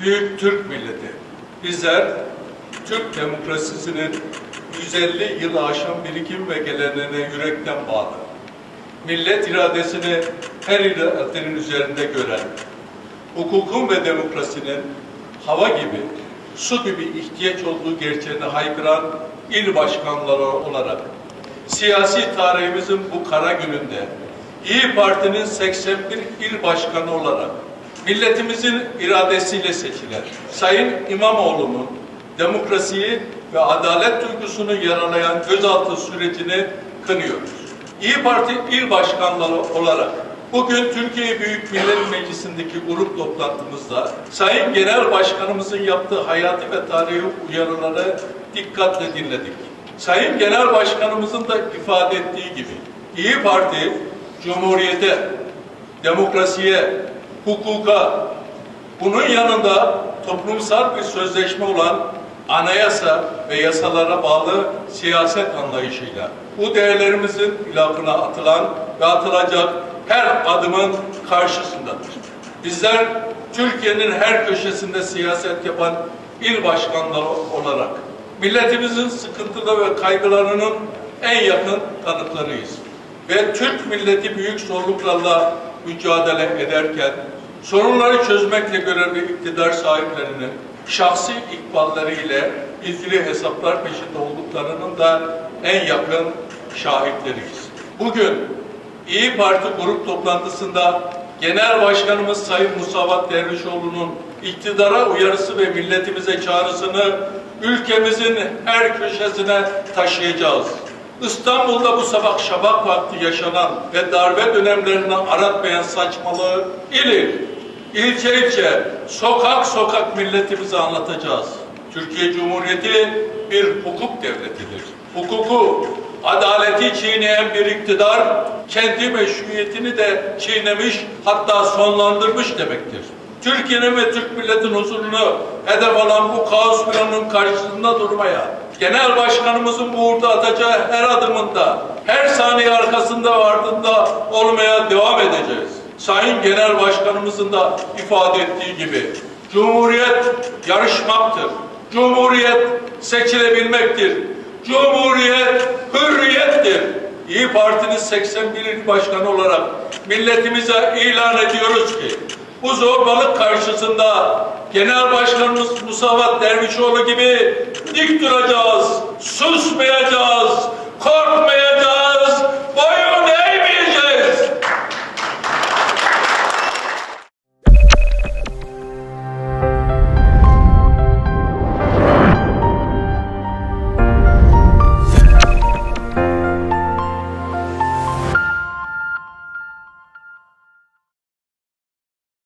Büyük Türk milleti. Bizler Türk demokrasisinin 150 yılı aşan birikim ve geleneğine yürekten bağlı. Millet iradesini her iradenin üzerinde gören, hukukun ve demokrasinin hava gibi, su gibi ihtiyaç olduğu gerçeğini haykıran il başkanları olarak siyasi tarihimizin bu kara gününde İyi Parti'nin 81 il başkanı olarak milletimizin iradesiyle seçilen Sayın İmamoğlu'nun demokrasiyi ve adalet duygusunu yaralayan gözaltı sürecini kınıyoruz. İyi Parti il başkanları olarak bugün Türkiye Büyük Millet Meclisi'ndeki grup toplantımızda Sayın Genel Başkanımızın yaptığı hayati ve tarihi uyarıları dikkatle dinledik. Sayın Genel Başkanımızın da ifade ettiği gibi İyi Parti Cumhuriyete, demokrasiye, hukuka, bunun yanında toplumsal bir sözleşme olan anayasa ve yasalara bağlı siyaset anlayışıyla bu değerlerimizin ilafına atılan ve atılacak her adımın karşısındadır. Bizler Türkiye'nin her köşesinde siyaset yapan il başkanları olarak milletimizin sıkıntılı ve kaygılarının en yakın tanıklarıyız. Ve Türk milleti büyük zorluklarla mücadele ederken sorunları çözmekle görevli iktidar sahiplerinin şahsi ikballeriyle ilgili hesaplar peşinde olduklarının da en yakın şahitleriyiz. Bugün İyi Parti grup toplantısında Genel Başkanımız Sayın Musavat Dervişoğlu'nun iktidara uyarısı ve milletimize çağrısını ülkemizin her köşesine taşıyacağız. İstanbul'da bu sabah şabak vakti yaşanan ve darbe dönemlerini aratmayan saçmalığı il il, ilçe ilçe, sokak sokak milletimize anlatacağız. Türkiye Cumhuriyeti bir hukuk devletidir. Hukuku, adaleti çiğneyen bir iktidar kendi meşruiyetini de çiğnemiş hatta sonlandırmış demektir. Türkiye'nin ve Türk milletin huzurunu hedef alan bu kaos planının karşısında durmaya, Genel Başkanımızın bu uğurda atacağı her adımında, her saniye arkasında ve ardında olmaya devam edeceğiz. Sayın Genel Başkanımızın da ifade ettiği gibi, Cumhuriyet yarışmaktır. Cumhuriyet seçilebilmektir. Cumhuriyet hürriyettir. İyi Parti'nin 81 il başkanı olarak milletimize ilan ediyoruz ki bu zorbalık karşısında Genel Başkanımız Musavat Dervişoğlu gibi dik duracağız, susmayacağız.